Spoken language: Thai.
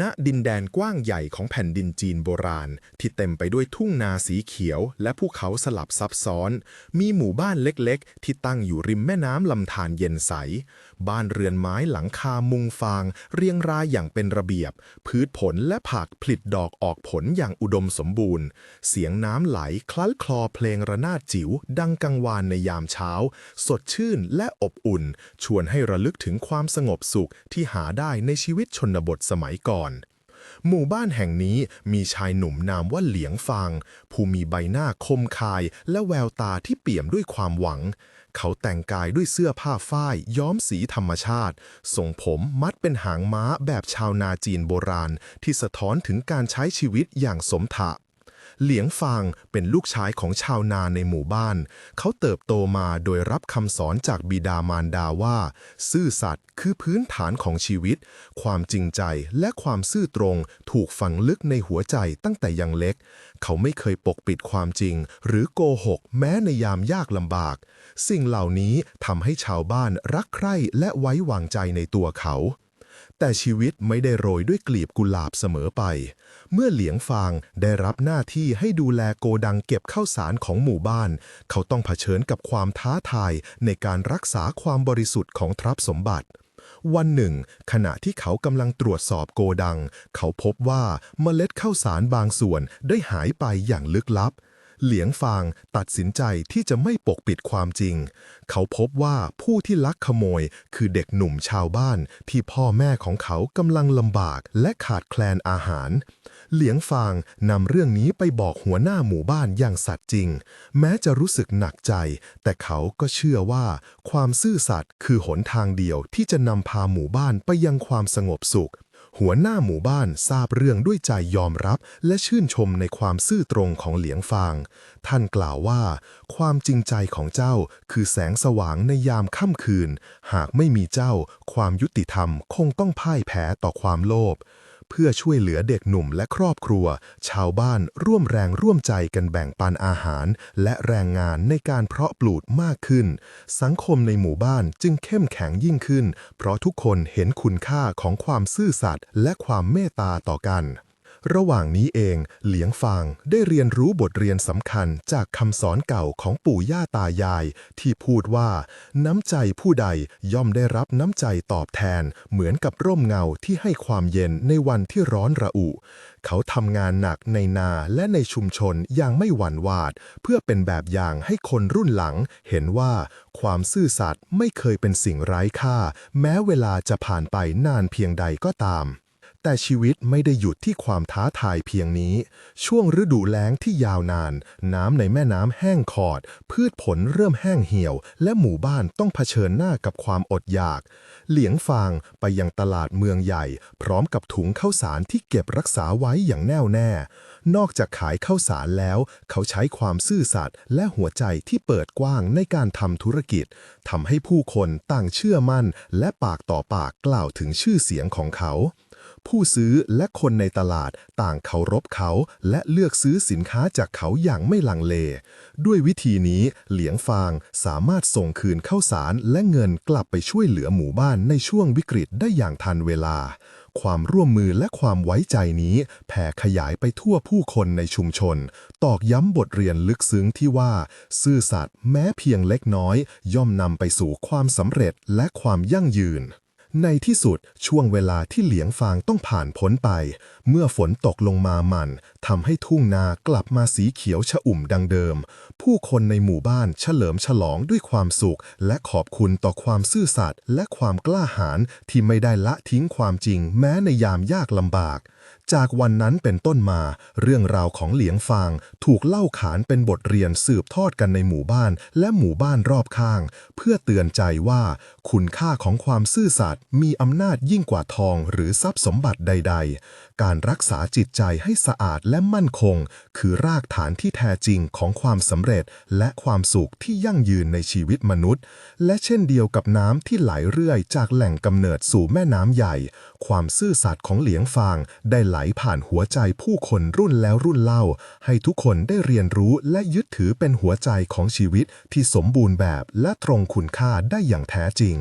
ณดินแดนกว้างใหญ่ของแผ่นดินจีนโบราณ ที่เต็มไปด้วยทุ่งนาสีเขียวและภูเขาสลับซับซ้อน มีหมู่บ้านเล็กๆ ที่ตั้งอยู่ริมแม่น้ำลำธารเย็นใส บ้านเรือนไม้หลังคามุงฟาง เรียงรายอย่างเป็นระเบียบ พืชผลและผักผลิดอกออกผลอย่างอุดมสมบูรณ์ เสียงน้ำไหลคลั้นคลอเพลงระนาดจิ๋วดังกังวานในยามเช้า สดชื่นและอบอุ่น ชวนให้ระลึกถึงความสงบสุขที่หาได้ในชีวิตชนบทสมัยก่อนหมู่บ้านแห่งนี้มีชายหนุ่มนามว่าเหลียงฟาง ผู้มีใบหน้าคมคาย และแววตาที่เปี่ยมด้วยความหวัง เขาแต่งกายด้วยเสื้อผ้าฝ้าย ย้อมสีธรรมชาติทรงผมมัดเป็นหางม้าแบบชาวนาจีนโบราณ ที่สะท้อนถึงการใช้ชีวิตอย่างสมถะ เหลียงฟางเป็นลูกชายของชาวนาในหมู่บ้าน เขาเติบโตมาโดยรับคำสอนจากบิดามารดาว่า ซื่อสัตย์คือพื้นฐานของชีวิต ความจริงใจและความซื่อตรงถูกฝังลึกในหัวใจตั้งแต่ยังเล็ก เขาไม่เคยปกปิดความจริง หรือโกหกแม้ในยามยากลำบาก สิ่งเหล่านี้ทำให้ชาวบ้านรักใคร่และไว้วางใจในตัวเขา แต่ชีวิตไม่ได้โรยด้วยกลีบกุหลาบเสมอไป เมื่อเหลียงฟางได้รับหน้าที่ให้ดูแลโกดังเก็บข้าวสารของหมู่บ้าน เขาต้องเผชิญกับความท้าทายในการรักษาความบริสุทธิ์ของทรัพย์สมบัติวันหนึ่ง ขณะที่เขากำลังตรวจสอบโกดัง เขาพบว่าเมล็ดข้าวสารบางส่วนได้หายไปอย่างลึกลับ เหลียงฟางตัดสินใจที่จะไม่ปกปิดความจริง เขาพบว่าผู้ที่ลักขโมยคือเด็กหนุ่มชาวบ้านที่พ่อแม่ของเขากำลังลำบากและขาดแคลนอาหาร เหลียงฟางนำเรื่องนี้ไปบอกหัวหน้าหมู่บ้านอย่างสัตย์จริง แม้จะรู้สึกหนักใจ แต่เขาก็เชื่อว่า ความซื่อสัตย์คือหนทางเดียวที่จะนำพาหมู่บ้านไปยังความสงบสุข หัวหน้าหมู่บ้านทราบเรื่องด้วยใจยอมรับ และชื่นชมในความซื่อตรงของเหลียงฟาง ท่านกล่าวว่า ความจริงใจของเจ้าคือแสงสว่างในยามค่ำคืน หากไม่มีเจ้า ความยุติธรรมคงต้องพ่ายแพ้ต่อความโลภ เพื่อช่วยเหลือเด็กหนุ่มและครอบครัว ชาวบ้านร่วมแรงร่วมใจกันแบ่งปันอาหาร และแรงงานในการเพราะปลูกมากขึ้น สังคมในหมู่บ้านจึงเข้มแข็งยิ่งขึ้น เพราะทุกคนเห็นคุณค่าของความซื่อสัตย์และความเมตตาต่อกัน ระหว่างนี้เอง เหลียงฟางได้เรียนรู้บทเรียนสำคัญจากคำสอนเก่าของปู่ย่าตายาย ที่พูดว่า น้ำใจผู้ใดย่อมได้รับน้ำใจตอบแทน เหมือนกับร่มเงาที่ให้ความเย็นในวันที่ร้อนระอุ เขาทำงานหนักในนาและในชุมชนอย่างไม่หวั่นวาด เพื่อเป็นแบบอย่างให้คนรุ่นหลัง เห็นว่าความซื่อสัตย์ไม่เคยเป็นสิ่งไร้ค่า แม้เวลาจะผ่านไปนานเพียงใดก็ตาม แต่ชีวิตไม่ได้หยุดที่ความท้าทายเพียงนี้ ช่วงฤดูแล้งที่ยาวนาน น้ำในแม่น้ำแห้งขอด พืชผลเริ่มแห้งเหี่ยว และหมู่บ้านต้องเผชิญหน้ากับความอดอยาก เหลียงฟางไปยังตลาดเมืองใหญ่ พร้อมกับถุงข้าวสารที่เก็บรักษาไว้อย่างแน่วแน่ นอกจากขายข้าวสารแล้ว เขาใช้ความซื่อสัตย์และหัวใจที่เปิดกว้างในการทำธุรกิจทำให้ผู้คนต่างเชื่อมั่น และปากต่อปากกล่าวถึงชื่อเสียงของเขา ผู้ซื้อและคนในตลาดต่างเคารพเขา และเลือกซื้อสินค้าจากเขาอย่างไม่ลังเล ด้วยวิธีนี้เหลียงฟางสามารถส่งคืนข้าวสารและเงินกลับไปช่วยเหลือหมู่บ้านในช่วงวิกฤตได้อย่างทันเวลา ความร่วมมือและความไว้ใจนี้แผ่ขยายไปทั่วผู้คนในชุมชน ตอกย้ำบทเรียนลึกซึ้งที่ว่า ซื่อสัตย์แม้เพียงเล็กน้อย ย่อมนำไปสู่ความสำเร็จและความยั่งยืน ในที่สุดช่วงเวลาที่เหลียงฟางต้องผ่านพ้นไป เมื่อฝนตกลงมามันทำให้ทุ่งนากลับมาสีเขียวชอุ่มดังเดิม ผู้คนในหมู่บ้านเฉลิมฉลองด้วยความสุข และขอบคุณต่อความซื่อสัตย์และความกล้าหาญที่ไม่ได้ละทิ้งความจริงแม้ในยามยากลำบาก จากวันนั้นเป็นต้นมา เรื่องราวของเหลียงฟาง ถูกเล่าขานเป็นบทเรียนสืบทอดกันในหมู่บ้านและหมู่บ้านรอบข้าง เพื่อเตือนใจว่า คุณค่าของความซื่อสัตย์มีอำนาจยิ่งกว่าทองหรือทรัพย์สมบัติใด ๆ การรักษาจิตใจให้สะอาดและมั่นคง คือรากฐานที่แท้จริงของความสำเร็จ และความสุขที่ยั่งยืนในชีวิตมนุษย์ และเช่นเดียวกับน้ำที่ไหลเรื่อยจากแหล่งกำเนิดสู่แม่น้ำใหญ่ความซื่อสัตย์ของเหลียงฟางได้ไหลผ่านหัวใจผู้คนรุ่นแล้วรุ่นเล่า ให้ทุกคนได้เรียนรู้และยึดถือเป็นหัวใจของชีวิตที่สมบูรณ์แบบและตรงคุณค่าได้อย่างแท้จริง